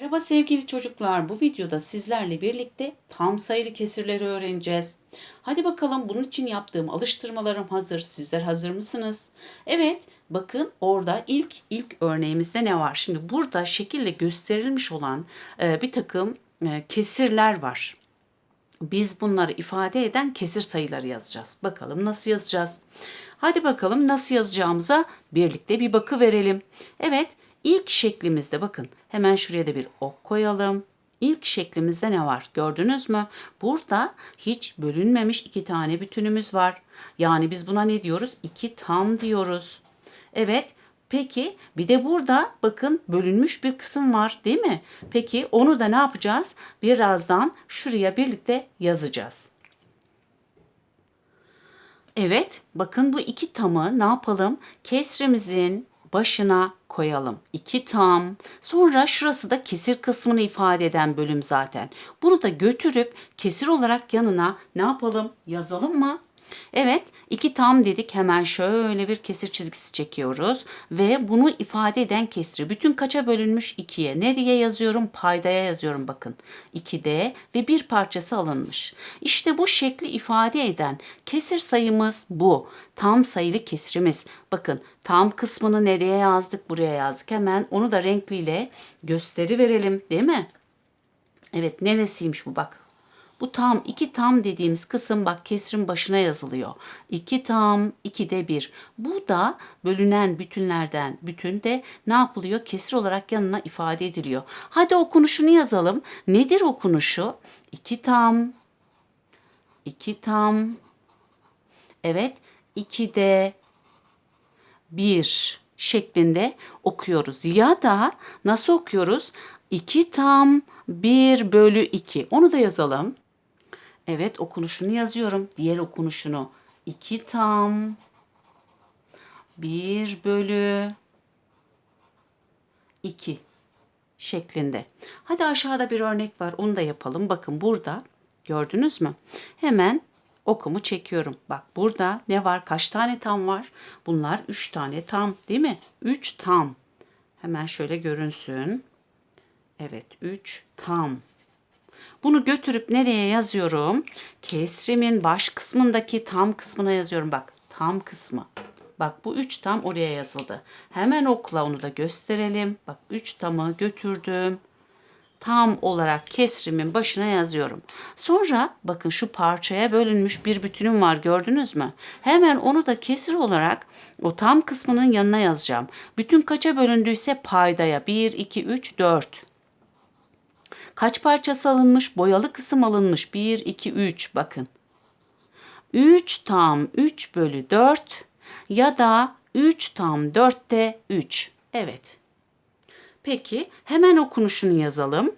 Merhaba sevgili çocuklar. Bu videoda sizlerle birlikte tam sayılı kesirleri öğreneceğiz. Hadi bakalım bunun için yaptığım alıştırmalarım hazır. Sizler hazır mısınız? Evet, bakın orada ilk ilk örneğimizde ne var? Şimdi burada şekille gösterilmiş olan e, bir takım e, kesirler var. Biz bunları ifade eden kesir sayıları yazacağız. Bakalım nasıl yazacağız? Hadi bakalım nasıl yazacağımıza birlikte bir bakı verelim. Evet, ilk şeklimizde bakın hemen şuraya da bir ok koyalım. İlk şeklimizde ne var? Gördünüz mü? Burada hiç bölünmemiş iki tane bütünümüz var. Yani biz buna ne diyoruz? İki tam diyoruz. Evet, Peki bir de burada bakın bölünmüş bir kısım var değil mi? Peki onu da ne yapacağız? Birazdan şuraya birlikte yazacağız. Evet bakın bu iki tamı ne yapalım? Kesrimizin başına koyalım. İki tam. Sonra şurası da kesir kısmını ifade eden bölüm zaten. Bunu da götürüp kesir olarak yanına ne yapalım? Yazalım mı? Evet, iki tam dedik. Hemen şöyle bir kesir çizgisi çekiyoruz ve bunu ifade eden kesri bütün kaça bölünmüş? 2'ye. Nereye yazıyorum? Paydaya yazıyorum bakın. 2'de ve bir parçası alınmış. İşte bu şekli ifade eden kesir sayımız bu. Tam sayılı kesrimiz. Bakın tam kısmını nereye yazdık? Buraya yazdık. Hemen onu da renkliyle gösteri verelim, değil mi? Evet, neresiymiş bu bak. Bu tam iki tam dediğimiz kısım bak kesrin başına yazılıyor. İki tam, iki de bir. Bu da bölünen bütünlerden bütün de ne yapılıyor? Kesir olarak yanına ifade ediliyor. Hadi okunuşunu yazalım. Nedir okunuşu? İki tam, iki tam. Evet, iki de bir şeklinde okuyoruz. Ya da nasıl okuyoruz? 2 tam 1 bölü 2. Onu da yazalım. Evet okunuşunu yazıyorum. Diğer okunuşunu. 2 tam 1 bölü 2 şeklinde. Hadi aşağıda bir örnek var. Onu da yapalım. Bakın burada gördünüz mü? Hemen okumu çekiyorum. Bak burada ne var? Kaç tane tam var? Bunlar 3 tane tam değil mi? 3 tam. Hemen şöyle görünsün. Evet 3 tam. Bunu götürüp nereye yazıyorum? Kesrimin baş kısmındaki tam kısmına yazıyorum. Bak tam kısmı. Bak bu üç tam oraya yazıldı. Hemen okla onu da gösterelim. Bak üç tamı götürdüm. Tam olarak kesrimin başına yazıyorum. Sonra bakın şu parçaya bölünmüş bir bütünüm var gördünüz mü? Hemen onu da kesir olarak o tam kısmının yanına yazacağım. Bütün kaça bölündüyse paydaya 1, 2, 3, 4. Kaç parçası alınmış? Boyalı kısım alınmış. 1, 2, 3 bakın. 3 tam 3 bölü 4 ya da 3 tam 4'te 3. Evet. Peki hemen okunuşunu yazalım.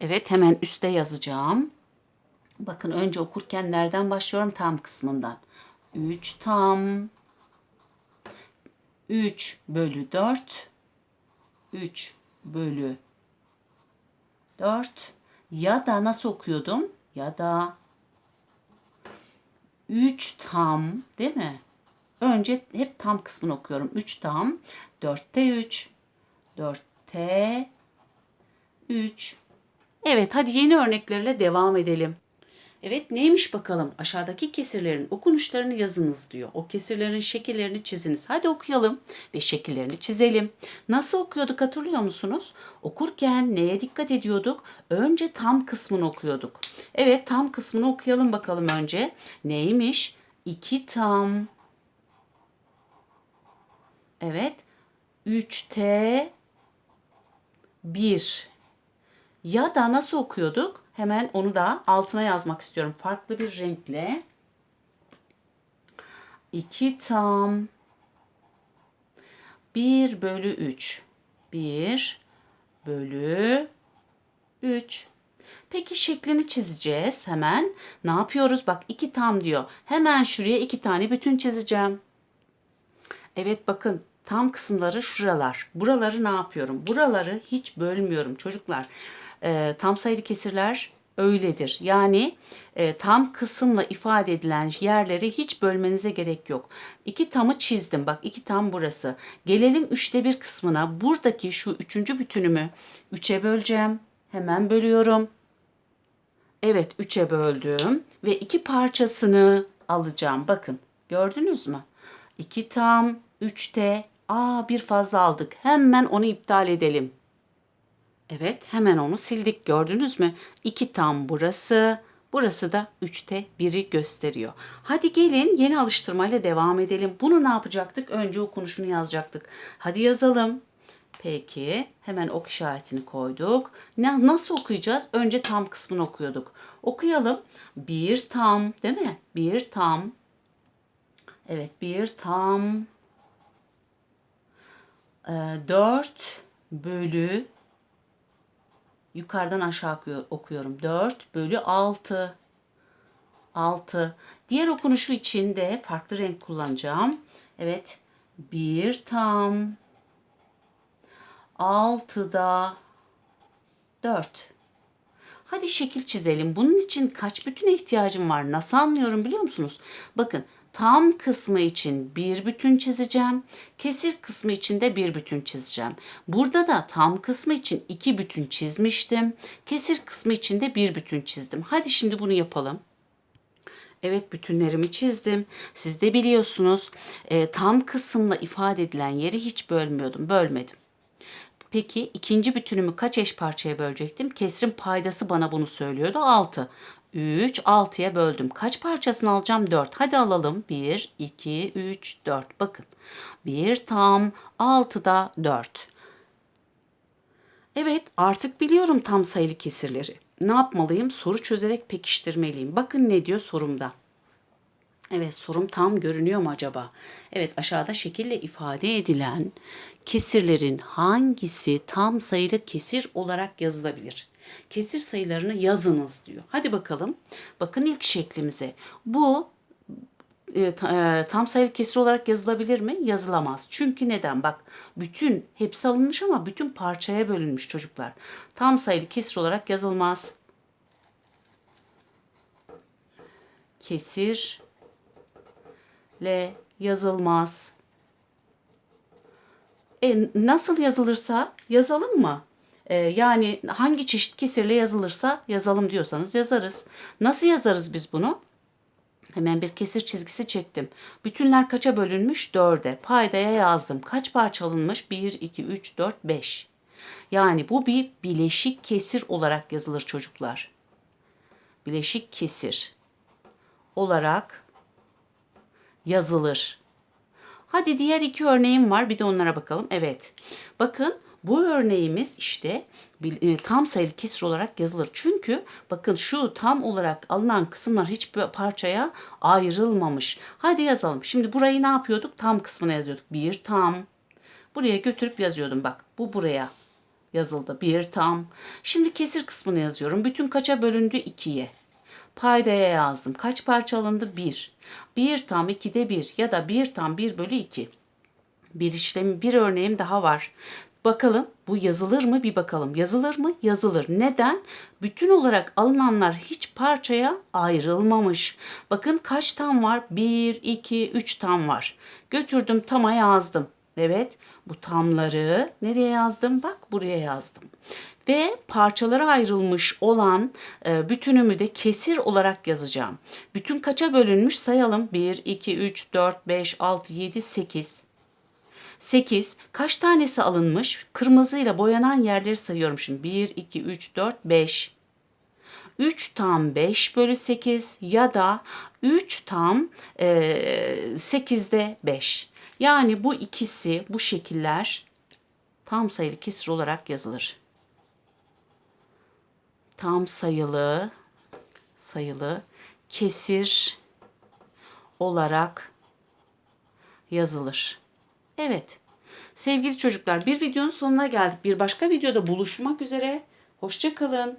Evet hemen üste yazacağım. Bakın önce okurken nereden başlıyorum? Tam kısmından. 3 tam 3 bölü 4 3 bölü 4 ya da nasıl okuyordum? Ya da 3 tam değil mi? Önce hep tam kısmını okuyorum. 3 tam, 4'te 3, 4'te 3. Evet hadi yeni örneklerle devam edelim. Evet neymiş bakalım? Aşağıdaki kesirlerin okunuşlarını yazınız diyor. O kesirlerin şekillerini çiziniz. Hadi okuyalım ve şekillerini çizelim. Nasıl okuyorduk hatırlıyor musunuz? Okurken neye dikkat ediyorduk? Önce tam kısmını okuyorduk. Evet tam kısmını okuyalım bakalım önce. Neymiş? 2 tam. Evet. 3T 1. Ya da nasıl okuyorduk? Hemen onu da altına yazmak istiyorum. Farklı bir renkle. 2 tam 1 bölü 3. 1 bölü 3. Peki şeklini çizeceğiz hemen. Ne yapıyoruz? Bak 2 tam diyor. Hemen şuraya 2 tane bütün çizeceğim. Evet bakın tam kısımları şuralar. Buraları ne yapıyorum? Buraları hiç bölmüyorum çocuklar. Ee, tam sayılı kesirler öyledir. Yani e, tam kısımla ifade edilen yerleri hiç bölmenize gerek yok. İki tamı çizdim. Bak iki tam burası. Gelelim üçte bir kısmına. Buradaki şu üçüncü bütünümü üçe böleceğim. Hemen bölüyorum. Evet üçe böldüm ve iki parçasını alacağım. Bakın gördünüz mü? İki tam üçte aa bir fazla aldık. Hemen onu iptal edelim. Evet hemen onu sildik gördünüz mü? İki tam burası. Burası da 3'te 1'i gösteriyor. Hadi gelin yeni alıştırmayla devam edelim. Bunu ne yapacaktık? Önce okunuşunu yazacaktık. Hadi yazalım. Peki hemen ok işaretini koyduk. Ne, nasıl okuyacağız? Önce tam kısmını okuyorduk. Okuyalım. Bir tam değil mi? Bir tam. Evet bir tam. Ee, 4 bölü yukarıdan aşağı okuyor- okuyorum. 4 bölü 6. 6. Diğer okunuşu için de farklı renk kullanacağım. Evet. Bir tam. 6'da 4. Hadi şekil çizelim. Bunun için kaç bütüne ihtiyacım var? Nasıl anlıyorum biliyor musunuz? Bakın tam kısmı için bir bütün çizeceğim. Kesir kısmı için de bir bütün çizeceğim. Burada da tam kısmı için iki bütün çizmiştim. Kesir kısmı için de bir bütün çizdim. Hadi şimdi bunu yapalım. Evet bütünlerimi çizdim. Siz de biliyorsunuz e, tam kısımla ifade edilen yeri hiç bölmüyordum. Bölmedim. Peki ikinci bütünümü kaç eş parçaya bölecektim? Kesrin paydası bana bunu söylüyordu. 6. 3, 6'ya böldüm. Kaç parçasını alacağım? 4. Hadi alalım. 1, 2, 3, 4. Bakın. 1 tam 6'da 4. Evet artık biliyorum tam sayılı kesirleri. Ne yapmalıyım? Soru çözerek pekiştirmeliyim. Bakın ne diyor sorumda. Evet sorum tam görünüyor mu acaba? Evet aşağıda şekille ifade edilen kesirlerin hangisi tam sayılı kesir olarak yazılabilir? Kesir sayılarını yazınız diyor. Hadi bakalım. Bakın ilk şeklimize. Bu e, e, tam sayılı kesir olarak yazılabilir mi? Yazılamaz. Çünkü neden? Bak bütün hepsi alınmış ama bütün parçaya bölünmüş çocuklar. Tam sayılı kesir olarak yazılmaz. Kesir le yazılmaz. E, nasıl yazılırsa yazalım mı? E, yani hangi çeşit kesirle yazılırsa yazalım diyorsanız yazarız. Nasıl yazarız biz bunu? Hemen bir kesir çizgisi çektim. Bütünler kaça bölünmüş? 4'e. Paydaya yazdım. Kaç parça alınmış? 1, 2, 3, 4, 5. Yani bu bir bileşik kesir olarak yazılır çocuklar. Bileşik kesir olarak yazılır. Hadi diğer iki örneğim var. Bir de onlara bakalım. Evet. Bakın bu örneğimiz işte e, tam sayılı kesir olarak yazılır. Çünkü bakın şu tam olarak alınan kısımlar hiçbir parçaya ayrılmamış. Hadi yazalım. Şimdi burayı ne yapıyorduk? Tam kısmına yazıyorduk. Bir tam. Buraya götürüp yazıyordum. Bak bu buraya yazıldı. Bir tam. Şimdi kesir kısmını yazıyorum. Bütün kaça bölündü? 2'ye. Paydaya yazdım. Kaç parça alındı? 1. 1 tam 2'de 1 ya da 1 tam 1 bölü 2. Bir işlemi, bir örneğim daha var. Bakalım bu yazılır mı bir bakalım. Yazılır mı? Yazılır. Neden? Bütün olarak alınanlar hiç parçaya ayrılmamış. Bakın kaç tam var? 1, 2, 3 tam var. Götürdüm tama yazdım. Evet bu tamları nereye yazdım? Bak buraya yazdım. Ve parçalara ayrılmış olan e, bütünümü de kesir olarak yazacağım. Bütün kaça bölünmüş sayalım. 1, 2, 3, 4, 5, 6, 7, 8. 8. Kaç tanesi alınmış? Kırmızıyla boyanan yerleri sayıyorum şimdi. 1, 2, 3, 4, 5. 3 tam 5 bölü 8 ya da 3 tam e, 8'de 5. Yani bu ikisi bu şekiller tam sayılı kesir olarak yazılır. Tam sayılı sayılı kesir olarak yazılır. Evet. Sevgili çocuklar bir videonun sonuna geldik. Bir başka videoda buluşmak üzere. Hoşça kalın.